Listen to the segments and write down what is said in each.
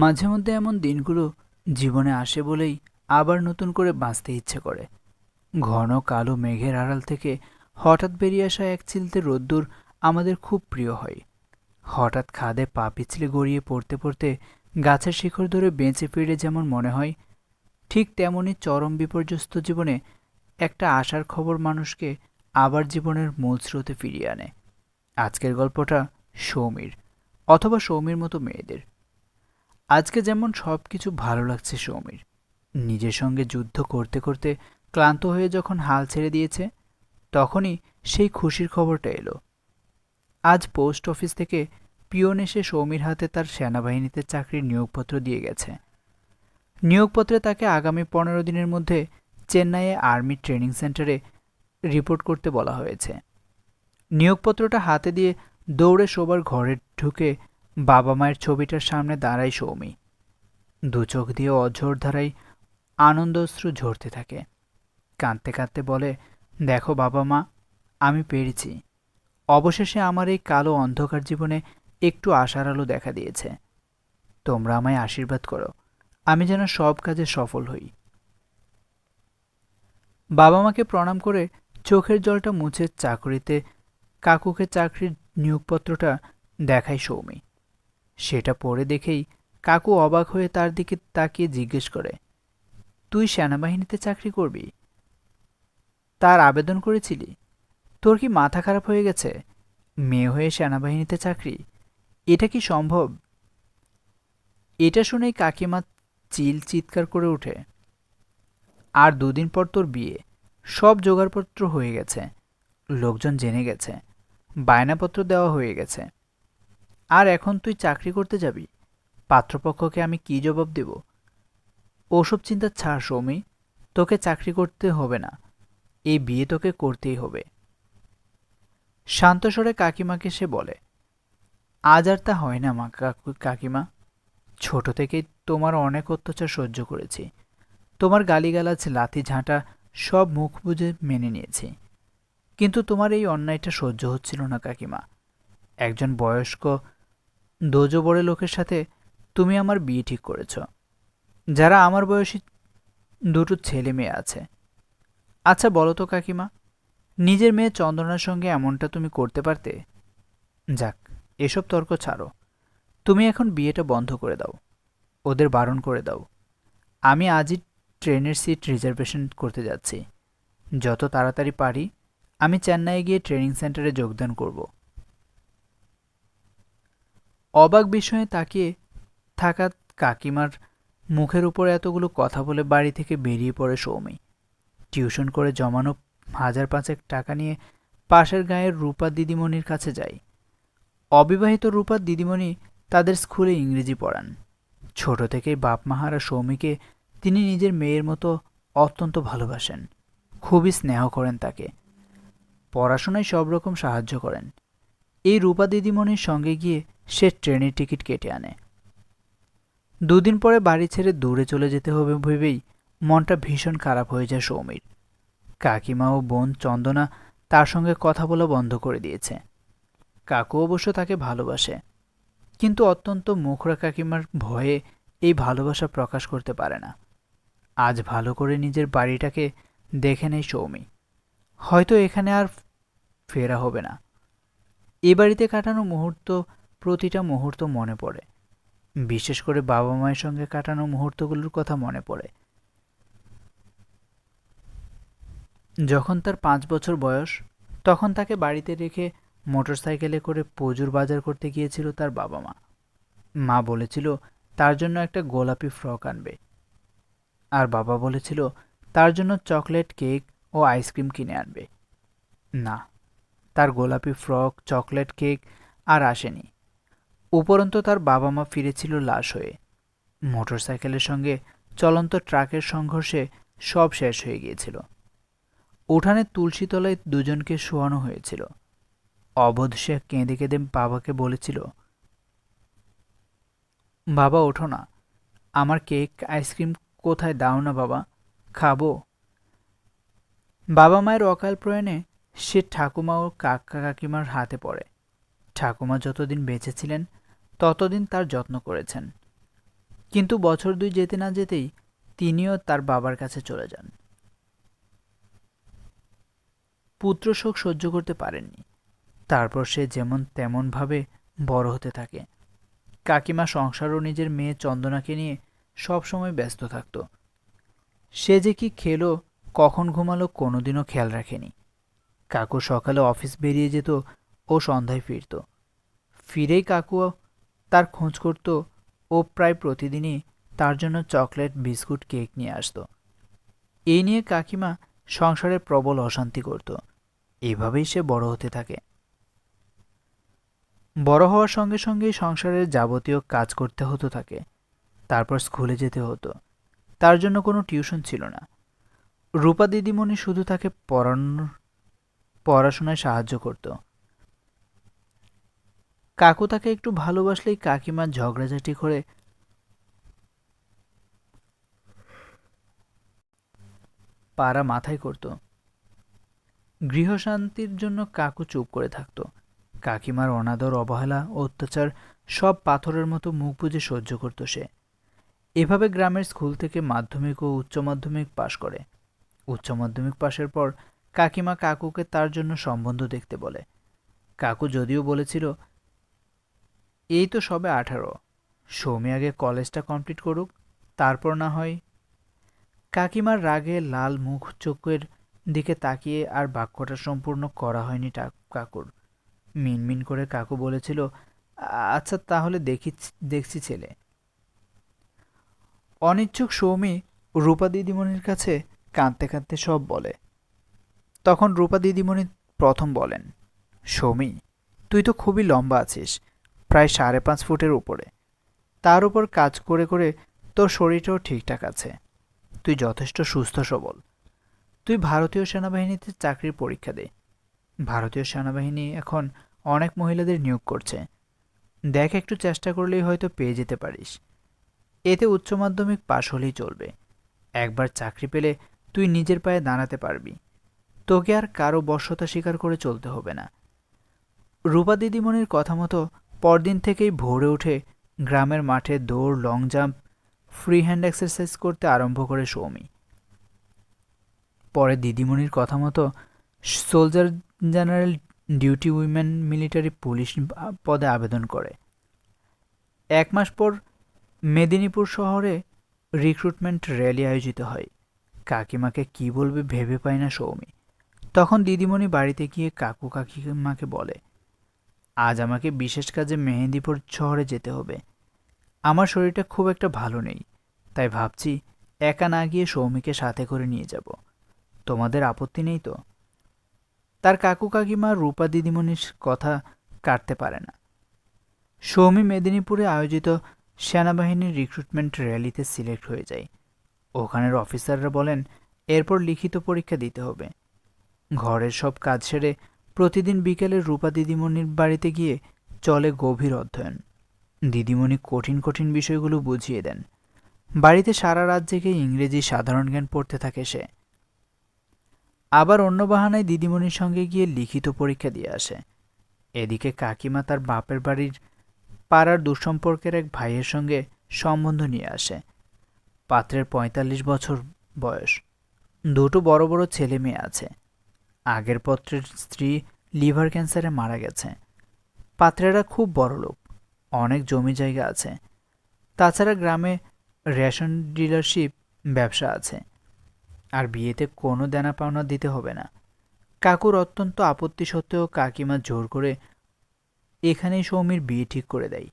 মাঝে মধ্যে এমন দিনগুলো জীবনে আসে বলেই আবার নতুন করে বাঁচতে ইচ্ছে করে। ঘন কালো মেঘের আড়াল থেকে হঠাৎ বেরিয়ে আসা এক চিলতে রোদ্দুর আমাদের খুব প্রিয় হয়। হঠাৎ খাদে পা পিছলে গড়িয়ে পড়তে পড়তে গাছের শিখর ধরে বেঁচে ফিরে যেমন মনে হয়, ঠিক তেমনি চরম বিপর্যস্ত জীবনে একটা আশার খবর মানুষকে আবার জীবনের মূল স্রোতে ফিরিয়ে আনে। আজকের গল্পটা সৌমির, অথবা সৌমির মতো মেয়েদের। আজকে যেমন সব কিছু ভালো লাগছে সৌমির। নিজের সঙ্গে যুদ্ধ করতে করতে ক্লান্ত হয়ে যখন হাল ছেড়ে দিয়েছে, তখনই সেই খুশির খবরটা এলো। আজ পোস্ট অফিস থেকে পিয়ন এসে সৌমির হাতে তার সেনাবাহিনীতে চাকরির নিয়োগপত্র দিয়ে গেছে। নিয়োগপত্রে তাকে আগামী পনেরো দিনের মধ্যে চেন্নাইয়ে আর্মি ট্রেনিং সেন্টারে রিপোর্ট করতে বলা হয়েছে। নিয়োগপত্রটা হাতে দিয়ে দৌড়ে শোবার ঘরে ঢুকে বাবা মায়ের ছবিটার সামনে দাঁড়ায় সৌমি। দু চোখ দিয়ে অঝোর ধারায় আনন্দশ্রু ঝরতে থাকে। কাঁদতে কাঁদতে বলে, দেখো বাবা মা, আমি পেরেছি। অবশেষে আমার এই কালো অন্ধকার জীবনে একটু আশার আলো দেখা দিয়েছে। তোমরা আমায় আশীর্বাদ করো। আমি যেন সব কাজে সফল হই। বাবা মাকে প্রণাম করে চোখের জলটা মুছে চাকরিতে কাকুকে চাকরির নিয়োগপত্রটা দেখায় সৌমি। সেটা পড়ে দেখেই কাকু অবাক হয়ে তার দিকে তাকিয়ে জিজ্ঞেস করে, তুই সেনাবাহিনীতে চাকরি করবি? তার আবেদন করেছিলি? তোর কি মাথা খারাপ হয়ে গেছে? মেয়ে হয়ে সেনাবাহিনীতে চাকরি? এটা কি সম্ভব? এটা শুনেই কাকিমা চিল চিৎকার করে ওঠে। আর দুদিন পর তোর বিয়ে। সব জোগাড়পত্র হয়ে গেছে। লোকজন জেনে গেছে। বায়নাপত্র দেওয়া হয়ে গেছে। আর এখন তুই চাকরি করতে যাবি? পাত্রপক্ষকে আমি কি জবাব দেব? ওসব চিন্তা ছাড় সৌমি, তোকে চাকরি করতে হবে না। এই বিয়ে তোকে করতেই হবে। শান্তস্বরে কাকিমাকে সে বলে, আজ আর তা হয় না মা কাকু কাকিমা। ছোট থেকেই তোমার অনেক অত্যাচার সহ্য করেছি। তোমার গালিগালাজ, লাথি ঝাঁটা সব মুখ বুঝে মেনে নিয়েছি। কিন্তু তোমার এই অন্যায়টা সহ্য হচ্ছিল না কাকিমা। একজন বয়স্ক দোজো বড় লোকের সাথে তুমি আমার বিয়ে ঠিক করেছ। যারা আমার বয়সী দুটো ছেলে মেয়ে আছে। আচ্ছা বলো তো কাকিমা, নিজের মেয়ে চন্দনার সঙ্গে এমনটা তুমি করতে পারতে? যাক, এসব তর্ক ছাড়ো। তুমি এখন বিয়েটা বন্ধ করে দাও। ওদের বারণ করে দাও। আমি আজই ট্রেনের সিট রিজার্ভেশন করতে যাচ্ছি। যত তাড়াতাড়ি পারি, আমি চেন্নাইয়ে গিয়ে ট্রেনিং সেন্টারে যোগদান করব। অবাক বিষয়ে তাকিয়ে থাকা কাকিমার মুখের উপর এতগুলো কথা বলে বাড়ি থেকে বেরিয়ে পড়ে সৌমি। টিউশন করে জমানো হাজার পাঁচেক টাকা নিয়ে পাশের গায়ের রূপা দিদিমণির কাছে যাই। অবিবাহিত রূপার দিদিমণি তাদের স্কুলে ইংরেজি পড়ান। ছোট থেকেই বাপ মাহারা সৌমিকে তিনি নিজের মেয়ের মতো অত্যন্ত ভালোবাসেন। খুবই স্নেহ করেন তাকে। পড়াশোনায় সব রকম সাহায্য করেন। এই রূপা দিদিমণির সঙ্গে গিয়ে সে ট্রেনের টিকিট কেটে আনে। দুদিন পরে বাড়ি ছেড়ে দূরে চলে যেতে হবে ভেবেই মনটা ভীষণ খারাপ হয়ে যায় সৌমির। কাকিমা ও বোন চন্দনা তার সঙ্গে কথা বলা বন্ধ করে দিয়েছে। কাকু অবশ্য তাকে ভালোবাসে, কিন্তু অত্যন্ত মুখরা কাকিমার ভয়ে এই ভালোবাসা প্রকাশ করতে পারে না। আজ ভালো করে নিজের বাড়িটাকে দেখে নেই সৌমি। হয়তো এখানে আর ফেরা হবে না। এ বাড়িতে কাটানো মুহূর্ত প্রতিটা মুহূর্ত মনে পড়ে। বিশেষ করে বাবা মায়ের সঙ্গে কাটানো মুহূর্তগুলোর কথা মনে পড়ে। যখন তার পাঁচ বছর বয়স, তখন তাকে বাড়িতে রেখে মোটরসাইকেলে করে প্রচুর বাজার করতে গিয়েছিল তার বাবা মা। মা বলেছিল, তার জন্য একটা গোলাপি ফ্রক আনবে। আর বাবা বলেছিল, তার জন্য চকলেট কেক ও আইসক্রিম কিনে আনবে। না, তার গোলাপি ফ্রক, চকলেট কেক আর আসেনি। উপরন্ত তার বাবা মা ফিরেছিল লাশ হয়ে। মোটরসাইকেলের সঙ্গে চলন্ত ট্রাকের সংঘর্ষে সব শেষ হয়ে গিয়েছিল। উঠানে তুলসীতলায় দুজনকে শোয়ানো হয়েছিল। অবোধ সে কেঁদে কেঁদে বাবাকে বলেছিল, বাবা, ওঠো না। আমার কেক, আইসক্রিম কোথায়? দাও না বাবা, খাব। বাবা মায়ের অকাল প্রয়াণে সে ঠাকুমা ও কাকা কাকিমার হাতে পড়ে। ঠাকুমা যতদিন বেঁচে ছিলেন ততদিন তার যত্ন করেছেন। কিন্তু বছর দুই যেতে না যেতেই তিনিও তার বাবার কাছে চলে যান। পুত্র শোক সহ্য করতে পারেননি। তারপর সে যেমন তেমনভাবে বড় হতে থাকে। কাকিমা সংসার ও নিজের মেয়ে চন্দনাকে নিয়ে সব সময় ব্যস্ত থাকত। সে যে কি খেলো, কখন ঘুমালো কোনোদিনও খেয়াল রাখেনি। কাকু সকালে অফিস বেরিয়ে যেত ও সন্ধ্যায় ফিরত। ফিরেই কাকু তার খোঁজ করত ও প্রায় প্রতিদিনই তার জন্য চকলেট, বিস্কুট, কেক নিয়ে আসতো। এই নিয়ে কাকিমা সংসারে প্রবল অশান্তি করত। এভাবেই সে বড় হতে থাকে। বড় হওয়ার সঙ্গে সঙ্গেই সংসারের যাবতীয় কাজ করতে হতো তাকে। তারপর স্কুলে যেতে হতো। তার জন্য কোনো টিউশন ছিল না। রূপা দিদিমণি শুধু তাকে পড়ানোর, পড়াশোনায় সাহায্য করত। কাকু তাকে একটু ভালোবাসলেই কাকিমা ঝগড়াঝাটি করে, পাড়া মাথায় করত। গৃহশান্তির জন্য কাকু চুপ করে থাকত। কাকিমার অনাদর, অবহেলা, অত্যাচার সব পাথরের মতো মুখ বুজে সহ্য করত সে। এভাবে গ্রামের স্কুল থেকে মাধ্যমিক ও উচ্চ মাধ্যমিক পাশ করে। উচ্চ মাধ্যমিক পাশের পর কাকিমা কাকুকে তার জন্য সম্বন্ধ দেখতে বলে। কাকু যদিও বলেছিল এই তো সবে আঠারো। সৌমি আগে কলেজটা কমপ্লিট করুক, তারপর না হয়। কাকিমার রাগে লাল মুখ চোখের দিকে তাকিয়ে আর বাক্যটা সম্পূর্ণ করা হয়নি কাকুর। মিনমিন করে কাকু বলেছিল আচ্ছা তাহলে দেখি, দেখছি ছেলে। অনিচ্ছুক সৌমি রূপা দিদিমণির কাছে কাঁদতে কাঁদতে সব বলে। তখন রূপা দিদিমণি প্রথম বলেন, সৌমি, তুই তো খুবই লম্বা আছিস। প্রায় সাড়ে পাঁচ ফুটের উপরে। তার উপর কাজ করে করে তোর শরীরটাও ঠিকঠাক আছে। তুই যথেষ্ট সুস্থ সবল। তুই ভারতীয় সেনাবাহিনীতে চাকরির পরীক্ষা দে। ভারতীয় সেনাবাহিনী এখন অনেক মহিলাদের নিয়োগ করছে। দেখ একটু চেষ্টা করলেই হয়তো পেয়ে যেতে পারিস। এতে উচ্চ মাধ্যমিক পাশ হলেই চলবে। একবার চাকরি পেলে তুই নিজের পায়ে দাঁড়াতে পারবি। তোকে আর কারও বর্ষতা স্বীকার করে চলতে হবে না। রূপা দিদিমণির কথা মতো পরদিন থেকেই ভোরে উঠে গ্রামের মাঠে দৌড় long jump free hand exercise করতে আরম্ভ করে সৌমি। পরে দিদিমণির কথা মতো soldier general duty women military police পদে আবেদন করে। এক মাস পর মেদিনীপুর শহরে রিক্রুটমেন্ট র্যালি আয়োজিত হয়। কাকিমাকে কি বলবে ভেবে পায় না সৌমি। তখন দিদিমণি বাড়িতে গিয়ে কাকু কাকিমাকে বলে আজ আমাকে বিশেষ কাজে মেহেন্দিপুর শহরে যেতে হবে। আমার শরীরটা খুব একটা ভালো নেই, তাই ভাবছি একা না গিয়ে সৌমিকে সাথে করে নিয়ে যাব। তোমাদের আপত্তি নেই তো? তার কাকু কাকিমা রূপা দিদিমণির কথা কাটতে পারে না। সৌমি মেদিনীপুরে আয়োজিত সেনাবাহিনীর রিক্রুটমেন্ট র্যালিতে সিলেক্ট হয়ে যায়। ওখানের অফিসাররা বলেন, এরপর লিখিত পরীক্ষা দিতে হবে। ঘরের সব কাজ সেরে প্রতিদিন বিকেলে রূপা দিদিমণির বাড়িতে গিয়ে চলে গভীর অধ্যয়ন। দিদিমণি কঠিন কঠিন বিষয়গুলো বুঝিয়ে দেন। বাড়িতে সারা রাত জেগে ইংরেজি সাধারণ জ্ঞান পড়তে থাকে সে। আবার অন্য বাহানায় দিদিমণির সঙ্গে গিয়ে লিখিত পরীক্ষা দিয়ে আসে। এদিকে কাকিমা তার বাপের বাড়ির পাড়ার দুঃসম্পর্কের এক ভাইয়ের সঙ্গে সম্বন্ধ নিয়ে আসে। পাত্রের পঁয়তাল্লিশ বছর বয়স। দুটো বড় বড় ছেলে মেয়ে আছে। আগের পত্রের স্ত্রী লিভার ক্যান্সারে মারা গেছে। পাত্রেরা খুব বড় লোক, অনেক জমি জায়গা আছে। তাছাড়া গ্রামে রেশন ডিলারশিপ ব্যবসা আছে। আর বিয়েতে কোনো দেনা পাওনা দিতে হবে না। কাকুর অত্যন্ত আপত্তি সত্ত্বেও কাকিমা জোর করে এখানেই সৌমির বিয়ে ঠিক করে দেয়।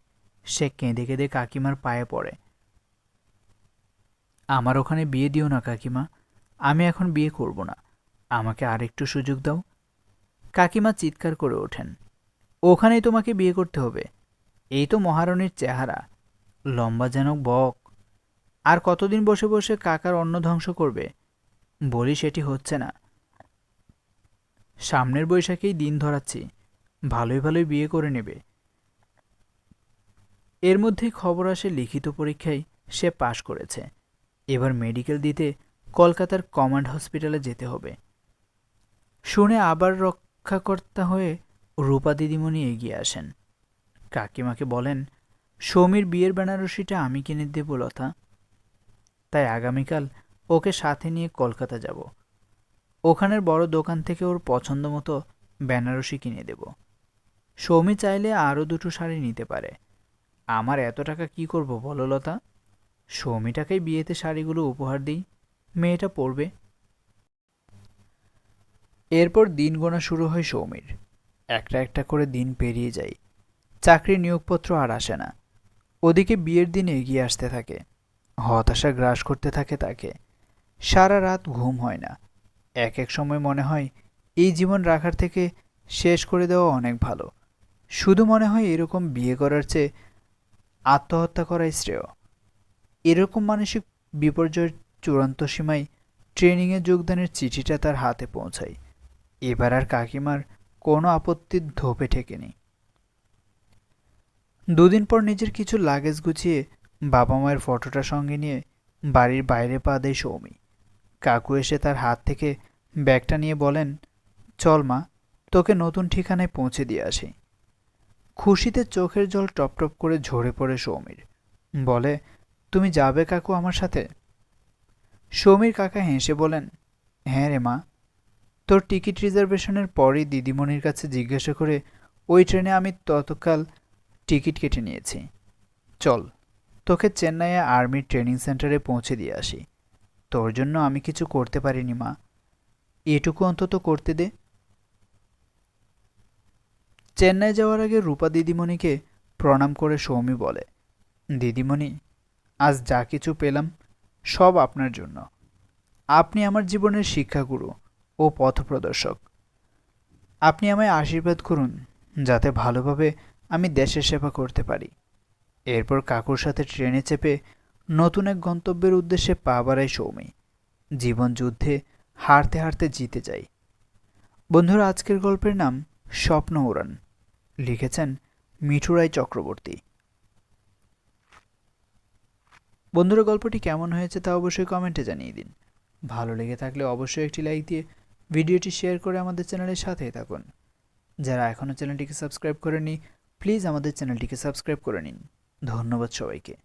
সে কেঁদে কেঁদে কাকিমার পায়ে পড়ে। আমার ওখানে বিয়ে দিও না কাকিমা, আমি এখন বিয়ে করব না। আমাকে আরেকটু সুযোগ দাও। কাকিমা চিৎকার করে ওঠেন। ওখানেই তোমাকে বিয়ে করতে হবে। এই তো মহারণীর চেহারা। লম্বা যেন বক। আর কতদিন বসে বসে কাকার অন্ন ধ্বংস করবে? বলি সেটি হচ্ছে না। সামনের বৈশাখেই দিন ধরাচ্ছি। ভালোই ভালোই বিয়ে করে নেবে। এর মধ্যেই খবর আসে লিখিত পরীক্ষায় সে পাশ করেছে। এবার মেডিকেল দিতে কলকাতার কমান্ড হসপিটালে যেতে হবে। শুনে আবার রক্ষাকর্তা হয়ে রূপা দিদিমণি এগিয়ে আসেন। কাকিমাকে বলেন, সৌমির বিয়ের বেনারসিটা আমি কিনে দেব লতা। তাই আগামীকাল ওকে সাথে নিয়ে কলকাতা যাব। ওখানের বড় দোকান থেকে ওর পছন্দ মতো বেনারসি কিনে দেব। সৌমি চাইলে আরও দুটো শাড়ি নিতে পারে। আমার এত টাকা কি করব বলো লতা? সৌমিটাকেই বিয়েতে শাড়িগুলো উপহার দিই। মেয়েটা পরবে। এরপর দিন গোনা শুরু হয় সৌমির। একটা একটা করে দিন পেরিয়ে যায়। চাকরির নিয়োগপত্র আর আসে না। ওদিকে বিয়ের দিন এগিয়ে আসতে থাকে। হতাশা গ্রাস করতে থাকে তাকে। সারা রাত ঘুম হয় না। এক এক সময় মনে হয়, এই জীবন রাখার থেকে শেষ করে দেওয়া অনেক ভালো। শুধু মনে হয় এরকম বিয়ে করার চেয়ে আত্মহত্যা করাই শ্রেয়। এরকম মানসিক বিপর্যয়ের চূড়ান্ত সীমায় ট্রেনিংয়ে যোগদানের চিঠিটা তার হাতে পৌঁছায়। এবার আর কাকিমার কোনো আপত্তির ধোপে ঠেকেনি। দুদিন পর নিজের কিছু লাগেজ গুছিয়ে বাবা মায়ের ফটোটা সঙ্গে নিয়ে বাড়ির বাইরে পা দেয় সৌমি। কাকু এসে তার হাত থেকে ব্যাগটা নিয়ে বলেন, চল মা, তোকে নতুন ঠিকানায় পৌঁছে দিয়ে আসি। খুশিতে চোখের জল টপটপ করে ঝরে পড়ে সৌমির। বলে, তুমি যাবে কাকু আমার সাথে? সৌমির কাকা হেসে বলেন হ্যাঁ রে মা। তোর টিকিট রিজার্ভেশনের পরই দিদিমণির কাছে জিজ্ঞাসা করে, ওই ট্রেনে আমি ততকাল টিকিট কেটে নিয়েছি। চল, তোকে চেন্নাইয়ে আর্মির ট্রেনিং সেন্টারে পৌঁছে দিয়ে আসি। তোর জন্য আমি কিছু করতে পারিনি, মা। এটুকু অন্তত করতে দে। চেন্নাই যাওয়ার আগে রূপা দিদিমণিকে প্রণাম করে সৌমি বলে, দিদিমণি, আজ যা কিছু পেলাম সব আপনার জন্য। আপনি আমার জীবনের শিক্ষাগুরু। ও পথপ্রদর্শক। আপনি আমায় আশীর্বাদ করুন, যাতে ভালোভাবে আমি দেশের সেবা করতে পারি। এরপর কাকুর সাথে ট্রেনে চেপে নতুন এক গন্তব্যের উদ্দেশ্যে পা বাড়ায় সৌমি। জীবন যুদ্ধে হারতে হারতে জিতে যাই। বন্ধুরা, আজকের গল্পের নাম স্বপ্ন উড়ান লিখেছেন মিঠুরাই চক্রবর্তী। বন্ধুরা, গল্পটি কেমন হয়েছে তা অবশ্যই কমেন্টে জানিয়ে দিন। ভালো লেগে থাকলে অবশ্যই একটি লাইক দিয়ে ভিডিওটি শেয়ার করে আমাদের চ্যানেলের সাথেই থাকুন। যারা এখনও চ্যানেলটিকে সাবস্ক্রাইব করেনি প্লিজ আমাদের চ্যানেলটিকে সাবস্ক্রাইব করে নিন। ধন্যবাদ সবাইকে।